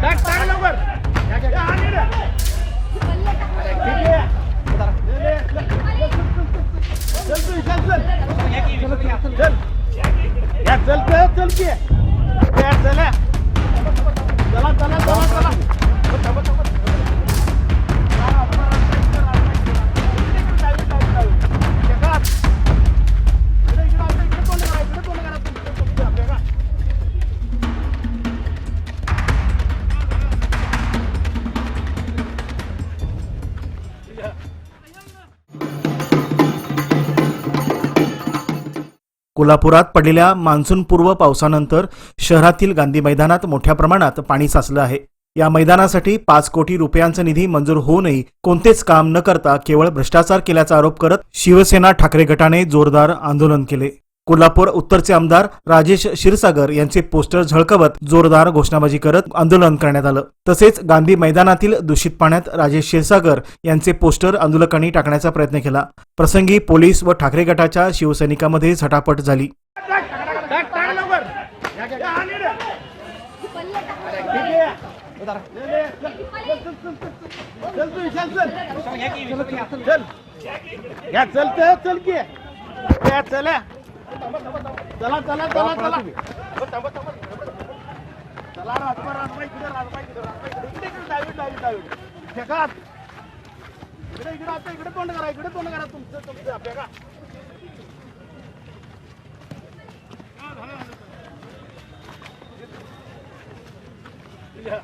चल चल, चल. चल. या, चल कोल्हापुरात पडलेल्या मान्सूनपूर्व पावसानंतर शहरातील गांधी मैदानात मोठ्या प्रमाणात पाणी साचलं आहे. या मैदानासाठी पाच कोटी रुपयांचा निधी मंजूर होऊनही कोणतेच काम न करता केवळ भ्रष्टाचार केल्याचा आरोप करत शिवसेना ठाकरे गटाने जोरदार आंदोलन केले. कोल्हापूर उत्तरचे आमदार राजेश क्षीरसागर यांचे पोस्टर झळकवत जोरदार घोषणाबाजी करत आंदोलन करण्यात आलं तसेच गांधी मैदानातील दूषित पाण्यात राजेश क्षीरसागर यांचे पोस्टर आंदोलकांनी टाकण्याचा प्रयत्न केला प्रसंगी पोलीस व ठाकरे गटाच्या शिवसैनिकांमध्ये झटापट झाली चल, चल, चल, चल, चल. चल चल, इकडे राजबा इकडे इकडे. फेका आता इकडे तोंड करा इकडे तोंड करा तुमचं तुमचं. फेका. अरे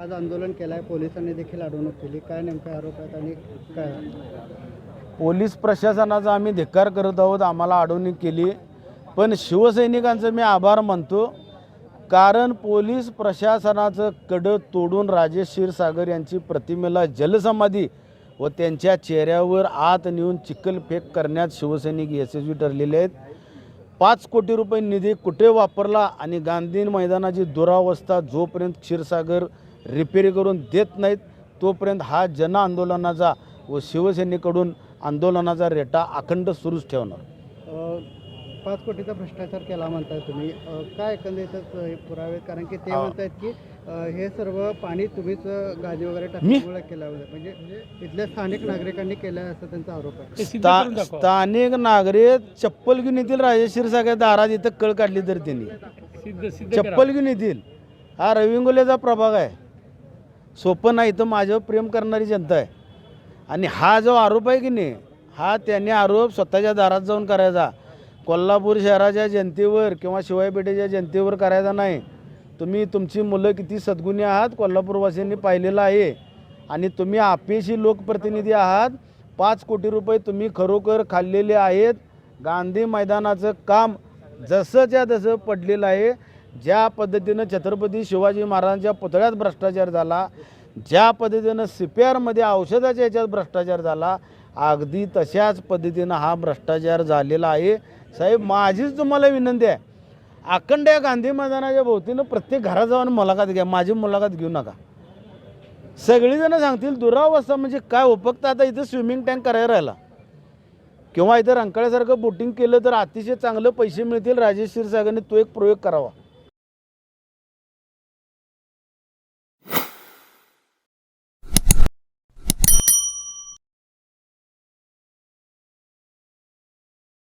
आज आंदोलन केलं आहे पोलिसांनी देखील अडवणूक केली. काय नेमके आरोप आहेत आणि काय? पोलीस प्रशासनाचा आम्ही धिक्कार करत आहोत आम्हाला अडवणूक केली. पण शिवसैनिकांचं मी आभार मानतो कारण पोलीस प्रशासनाचं कडं तोडून राजेश क्षीरसागर यांची प्रतिमेला जलसमाधी व त्यांच्या चेहऱ्यावर आत नेऊन चिखलफेक करण्यात शिवसैनिक यशस्वी ठरलेले आहेत. पाच कोटी रुपये निधी कुठे वापरला आणि गांधी मैदानाची दुरावस्था जोपर्यंत क्षीरसागर रिपेरी करून देत नाहीत तोपर्यंत हा जन आंदोलनाचा व शिवसेनेकडून आंदोलनाचा रेटा अखंड सुरूच ठेवणार. पाच कोटीचा भ्रष्टाचार केला म्हणताय तुम्ही. अ, काय एकंदरीतच हे पुरावे? आहेत? कारण की ते हा. म्हणतायत की अ, हे सर्व पाणी तुम्हीच गादी वगैरे? टाकल्यामुळे केलं होतं. म्हणजे इथल्या स्थानिक नागरिकांनी केलं आहे असं त्यांचा आरोप आहे. स्था स्थानिक नागरिक चप्पल घेऊन येतील राजेश क्षीरसागर दारात इथं कळ काढली तर त्यांनी. चप्पल घेऊन येतील हा रविंगोलेचा प्रभाग आहे. सोपं नाही तर माझ्यावर प्रेम करणारी जनता आहे. आणि हा जो आरोप आहे की नाही हा त्यांनी आरोप स्वतःच्या दारात जाऊन करायचा. कोल्हापूर शहराच्या जनतेवर किंवा शिवायपेठेच्या जनतेवर करायचा नाही. तुम्ही तुमची मुलं किती सद्गुणी आहात कोल्हापूरवासियांनी पाहिलेलं आहे. आणि तुम्ही आपेशी लोकप्रतिनिधी आहात पाच कोटी रुपये तुम्ही खरोखर खाल्लेले आहेत. गांधी मैदानाचं काम जसंच्या तसं पडलेलं आहे. ज्या पद्धतीनं छत्रपती शिवाजी महाराजांच्या पुतळ्यात भ्रष्टाचार झाला ज्या पद्धतीनं सी पी आरमध्ये औषधाच्या याच्यात भ्रष्टाचार झाला अगदी तशाच पद्धतीनं हा भ्रष्टाचार झालेला आहे. साहेब माझीच तुम्हाला विनंती आहे. अखंड या गांधी मैदानाच्या भोवतीनं प्रत्येक घरात जाऊन मुलाखत घ्या. माझी मुलाखत घेऊ नका. सगळीजणं सांगतील दुरावस्था म्हणजे काय? उपक्त आता इथं स्विमिंग टँक करायला राहिला. किंवा इथं रंकाळ्यासारखं बोटिंग केलं तर अतिशय चांगलं पैसे मिळतील. राजेश क्षीरसागरने तो एक प्रयोग करावा.